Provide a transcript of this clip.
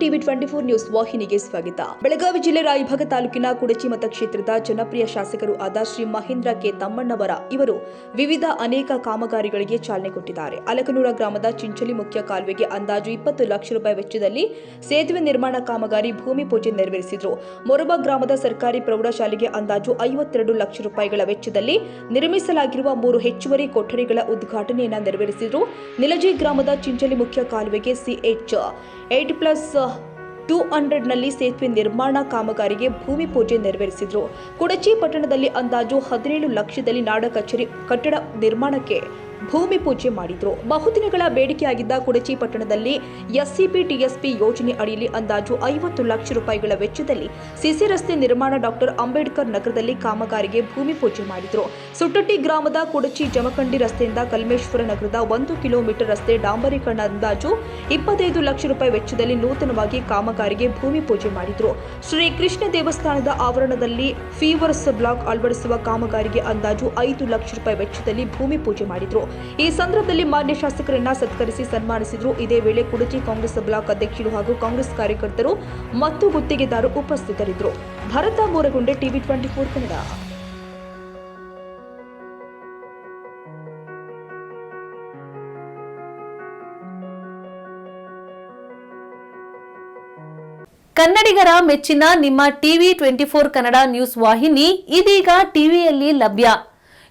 TV twenty four news ವಾಹಿನಿಗೆ ಸ್ವಾಗತ. ಬೆಳಗಾವಿ ಜಿಲ್ಲೆ ರಾಯಭಾಗ ತಾಲೂಕಿನ ಕುಡಚಿ ಮತಕ್ಷೇತ್ರದ ಜನಪ್ರಿಯ ಶಾಸಕರು ಆದ ಶ್ರೀ ಮಹೇಂದ್ರ ಕೆ ತಮ್ಮಣ್ಣವರ ಇವರು ವಿವಿಧ ಅನೇಕ ಕಾಮಗಾರಿಗಳಿಗೆ ಚಾಲನೆ ಕೊಟ್ಟಿದ್ದಾರೆ. ಅಲಕನೂರ ಗ್ರಾಮದ ಚಿಂಚಲಿ ಮುಖ್ಯ ಕಾಲುವೆಗೆ ಅಂದಾಜು ಇಪ್ಪತ್ತು ಲಕ್ಷ ರೂಪಾಯಿ ವೆಚ್ಚದಲ್ಲಿ ಸೇತುವೆ ನಿರ್ಮಾಣ ಕಾಮಗಾರಿ ಭೂಮಿ ಪೂಜೆ ನೆರವೇರಿಸಿದರು. ಮೊರಬ ಗ್ರಾಮದ ಸರ್ಕಾರಿ ಪ್ರೌಢಶಾಲೆಗೆ ಅಂದಾಜು ಐವತ್ತೆರಡು ಲಕ್ಷ ರೂಪಾಯಿಗಳ ವೆಚ್ಚದಲ್ಲಿ ನಿರ್ಮಿಸಲಾಗಿರುವ ಮೂರು ಹೆಚ್ಚುವರಿ ಕೊಠಡಿಗಳ ಉದ್ಘಾಟನೆಯನ್ನು ನೆರವೇರಿಸಿದರು. ನಿಲಜಿ ಗ್ರಾಮದ ಚಿಂಚಲಿ ಮುಖ್ಯ ಕಾಲುವೆಗೆ ಸಿಎಚ್ ಏಟ್ ಪ್ಲಸ್ ಟೂ ಹಂಡ್ರೆಡ್ನಲ್ಲಿ ಸೇತುವೆ ನಿರ್ಮಾಣ ಕಾಮಗಾರಿಗೆ ಭೂಮಿ ಪೂಜೆ ನೆರವೇರಿಸಿದರು. ಕುಡಚಿ ಪಟ್ಟಣದಲ್ಲಿ ಅಂದಾಜು ಹದಿನೇಳು ಲಕ್ಷದಲ್ಲಿ ನಾಡ ಕಚೇರಿ ಕಟ್ಟಡ ನಿರ್ಮಾಣಕ್ಕೆ ಭೂಮಿ ಪೂಜೆ ಮಾಡಿದ್ರು. ಬಹುದಿನಗಳ ಬೇಡಿಕೆಯಾಗಿದ್ದ ಕುಡಚಿ ಪಟ್ಟಣದಲ್ಲಿ ಎಸ್ಸಿಪಿ ಟಿಎಸ್ಪಿ ಯೋಜನೆ ಅಡಿಯಲ್ಲಿ ಅಂದಾಜು ಐವತ್ತು ಲಕ್ಷ ರೂಪಾಯಿಗಳ ವೆಚ್ಚದಲ್ಲಿ ಸಿಸಿ ರಸ್ತೆ ನಿರ್ಮಾಣ ಡಾಕ್ಟರ್ ಅಂಬೇಡ್ಕರ್ ನಗರದಲ್ಲಿ ಕಾಮಗಾರಿಗೆ ಭೂಮಿ ಪೂಜೆ ಮಾಡಿದ್ರು. ಸುಟ್ಟಟ್ಟಿ ಗ್ರಾಮದ ಕುಡಚಿ ಜಮಖಂಡಿ ರಸ್ತೆಯಿಂದ ಕಲ್ಮೇಶ್ವರ ನಗರದ ಒಂದು ಕಿಲೋಮೀಟರ್ ರಸ್ತೆ ಡಾಂಬರೀಕರಣ ಅಂದಾಜು ಇಪ್ಪತ್ತೈದು ಲಕ್ಷ ರೂಪಾಯಿ ವೆಚ್ಚದಲ್ಲಿ ನೂತನವಾಗಿ ಕಾಮಗಾರಿಗೆ ಭೂಮಿ ಪೂಜೆ ಮಾಡಿದ್ರು. ಶ್ರೀ ಕೃಷ್ಣ ದೇವಸ್ಥಾನದ ಆವರಣದಲ್ಲಿ ಫೀವರ್ಸ್ ಬ್ಲಾಕ್ ಅಳವಡಿಸುವ ಕಾಮಗಾರಿಗೆ ಅಂದಾಜು ಐದು ಲಕ್ಷ ರೂಪಾಯಿ ವೆಚ್ಚದಲ್ಲಿ ಭೂಮಿ ಪೂಜೆ ಮಾಡಿದ್ರು. ಈ ಸಂದರ್ಭದಲ್ಲಿ ಮಾನ್ಯ ಶಾಸಕರನ್ನ ಸತ್ಕರಿಸಿ ಸನ್ಮಾನಿಸಿದ್ರು. ಇದೇ ವೇಳೆ ಕುಡಚಿ ಕಾಂಗ್ರೆಸ್ ಬ್ಲಾಕ್ ಅಧ್ಯಕ್ಷರು ಹಾಗೂ ಕಾಂಗ್ರೆಸ್ ಕಾರ್ಯಕರ್ತರು ಮತ್ತು ಗುತ್ತಿಗೆದಾರರು ಉಪಸ್ಥಿತರಿದ್ದರು. Bharata Muragunde TV twenty four Kannada. ಕನ್ನಡಿಗರ ಮೆಚ್ಚಿನ ನಿಮ್ಮ TV twenty four Kannada news ವಾಹಿನಿ ಇದೀಗ ಟಿವಿಯಲ್ಲಿ ಲಭ್ಯ.